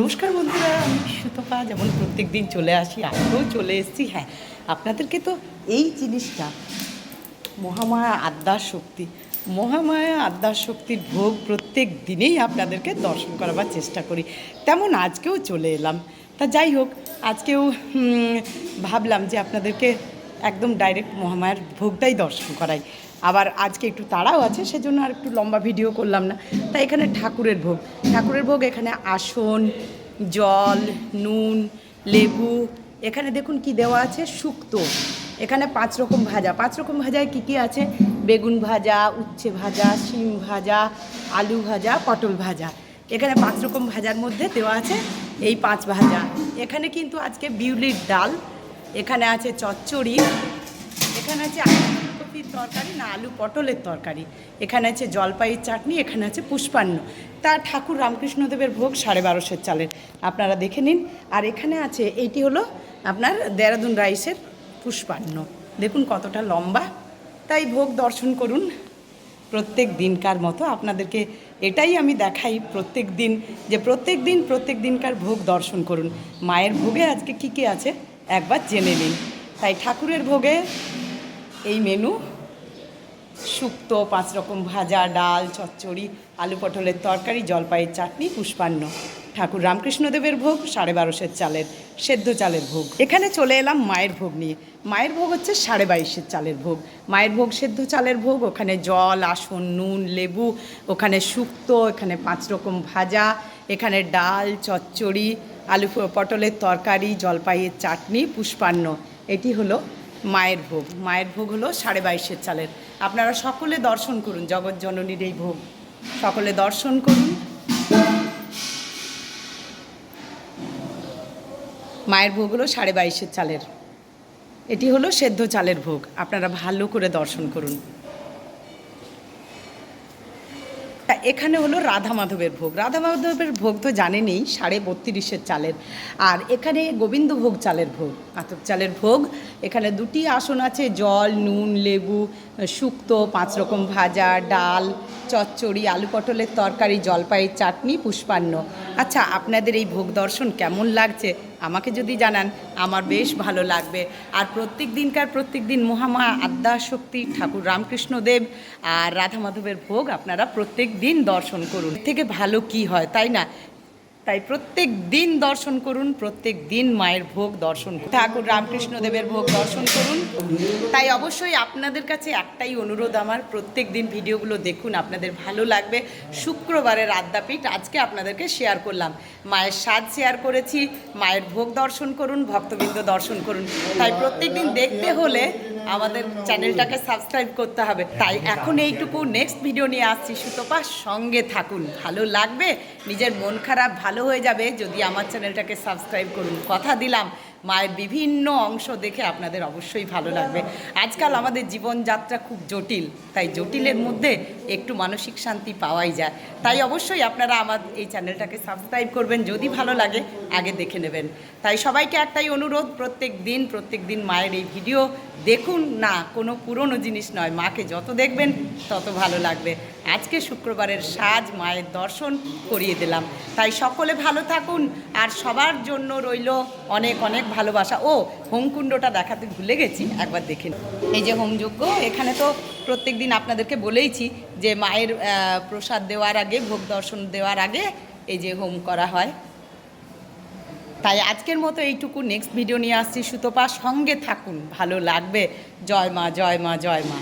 নমস্কার বন্ধুরা, আমি সুতপা যেমন প্রত্যেক দিন চলে আসি আজকেও চলে এসেছি। হ্যাঁ আপনাদেরকে তো এই জিনিসটা, মহামায়া আদ্যার শক্তি, মহামায়া আদ্যার শক্তির ভোগ প্রত্যেক দিনেই আপনাদেরকে দর্শন করাবার চেষ্টা করি। তেমন আজকেও চলে এলাম। তা যাই হোক, আজকেও ভাবলাম যে আপনাদেরকে একদম ডাইরেক্ট মহামায়ার ভোগটাই দর্শন করাই। আবার আজকে একটু তাড়াও আছে, সেজন্য আর একটু লম্বা ভিডিও করলাম না। তাই এখানে ঠাকুরের ভোগ। ঠাকুরের ভোগ এখানে আসন, জল, নুন, লেবু, এখানে দেখুন কি দেওয়া আছে? শুক্তো। এখানে পাঁচ রকম ভাজা। পাঁচ রকম ভাজায় কি কি আছে? বেগুন ভাজা, উচ্ছে ভাজা, শিম ভাজা, আলু ভাজা, পটল ভাজা। এখানে পাঁচ রকম ভাজার মধ্যে দেওয়া আছে এই পাঁচ ভাজা। এখানে কিন্তু আজকে বিউলির ডাল এখানে আছে চচ্চড়ি, এখানে আছে ফুলকপির তরকারি না আলু পটলের তরকারি। এখানে আছে জলপাইয়ের চাটনি, এখানে আছে পুষ্পান্ন। তা ঠাকুর রামকৃষ্ণদেবের ভোগ সাড়ে বারোশোর চালের। আপনারা দেখে নিন। আর এখানে আছে, এইটি হলো আপনার দেরাদুন রাইসের পুষ্পান্ন। দেখুন কতটা লম্বা। তাই ভোগ দর্শন করুন প্রত্যেক দিনকার মতো। আপনাদেরকে এটাই আমি দেখাই প্রত্যেক দিন, যে প্রত্যেক দিন, প্রত্যেক দিনকার ভোগ দর্শন করুন। মায়ের ভোগে আজকে কী কী আছে? একবার জেনে নিন। তাই ঠাকুরের ভোগে এই মেনু, শুক্তো, পাঁচ রকম ভাজা, ডাল, চচ্চড়ি, আলু পটলের তরকারি, জলপাইয়ের চাটনি, পুষ্পান্ন। ঠাকুর রামকৃষ্ণদেবের ভোগ, সাড়ে বারোশের চালের, সেদ্ধ চালের ভোগ। এখানে চলে এলাম মায়ের ভোগ নিয়ে। মায়ের ভোগ হচ্ছে সাড়ে বাইশের চালের ভোগ। মায়ের ভোগ, সেদ্ধ চালের ভোগ, ওখানে জল, আসন, নুন, লেবু, ওখানে শুক্তো, এখানে পাঁচ রকম ভাজা, এখানে ডাল, চচ্চড়ি আলু পটলের তরকারি, জলপাইয়ের চাটনি, পুষ্পান্ন। এটি হলো মায়ের ভোগ। মায়ের ভোগ হলো সাড়ে বাইশের চালের। আপনারা সকলে দর্শন করুন, জগৎ জননীর এই ভোগ। সকলে দর্শন করুন। মায়ের ভোগ হলো সাড়ে বাইশের চালের। এটি হলো সেদ্ধ চালের ভোগ। আপনারা ভালো করে দর্শন করুন। তা এখানে হলো রাধা মাধবের ভোগ। রাধা মাধবের ভোগ তো জানেনই, সাড়ে বত্রিশের চালের। আর এখানে গোবিন্দভোগ চালের ভোগ আতপ চালের ভোগ। এখানে দুটি আসন আছে, জল, নুন, লেবু, শুক্তো, পাঁচ রকম ভাজা, ডাল, চচ্চড়ি, আলু পটলের তরকারি, জলপাইয়ের চাটনি, পুষ্পান্ন। আচ্ছা আপনাদের এই ভোগ দর্শন কেমন লাগছে? আমাকে যদি জানান, আমার বেশ ভালো লাগবে। আর প্রত্যেক দিনকার প্রত্যেক দিন মহামা আদ্যা শক্তি ঠাকুর রামকৃষ্ণ দেব আর রাধা মাধবের ভোগ আপনারা প্রত্যেক দিন দর্শন করুন। থেকে ভালো কি হয়, তাই না? তাই প্রত্যেক দিন দর্শন করুন, প্রত্যেক দিন মায়ের ভোগ দর্শন করুন। ঠাকুর রামকৃষ্ণদেবের ভোগ দর্শন করুন। তাই অবশ্যই আপনাদের কাছে একটাই অনুরোধ আমার, প্রত্যেক দিন ভিডিওগুলো দেখুন, আপনাদের ভালো লাগবে। শুক্রবারের আদ্যাপীঠ, আজকে আপনাদেরকে শেয়ার করলাম। মায়ের স্বাদ শেয়ার করেছি, মায়ের ভোগ দর্শন করুন, ভক্তবৃন্দ দর্শন করুন। তাই প্রত্যেক দিন দেখতে হলে আমাদের চ্যানেলটাকে সাবস্ক্রাইব করতে হবে। তাই এখন এইটুকু। নেক্সট ভিডিও নিয়ে আসছি। সুতপা সঙ্গে থাকুন। ভালো লাগবে নিজের মন খারাপ ভালো হয়ে যাবে যদি আমার চ্যানেলটাকে সাবস্ক্রাইব করুন। কথা দিলাম মায়ের বিভিন্ন অংশ দেখে আপনাদের অবশ্যই ভালো লাগবে। আজকাল আমাদের জীবনযাত্রা খুব জটিল তাই জটিলের মধ্যে একটু মানসিক শান্তি পাওয়াই যায়। তাই অবশ্যই আপনারা আমার এই চ্যানেলটাকে সাবস্ক্রাইব করবেন যদি ভালো লাগে আগে দেখে নেবেন। তাই সবাইকে একটাই অনুরোধ প্রত্যেক দিন প্রত্যেক দিন মায়ের এই ভিডিও দেখুন না, কোনো পুরনো জিনিস নয়। মাকে যত দেখবেন, তত ভালো লাগবে। আজকে শুক্রবারের সাজ মায়ের দর্শন করিয়ে দিলাম। তাই সকলে ভালো থাকুন, আর সবার জন্য রইল অনেক অনেক ভালোবাসা। ও, হোমকুণ্ডটা দেখাতে ভুলে গেছি, একবার দেখে এই যে হোমযজ্ঞ, এখানে তো প্রত্যেক দিন আপনাদেরকে বলেইছি যে মায়ের প্রসাদ দেওয়ার আগে, ভোগ দর্শন দেওয়ার আগে এই যে হোম করা হয়। তাই আজকের মতো এইটুকু। নেক্সট ভিডিও নিয়ে আসছি। সুতপা সঙ্গে থাকুন। ভালো লাগবে। জয় মা জয় মা জয় মা।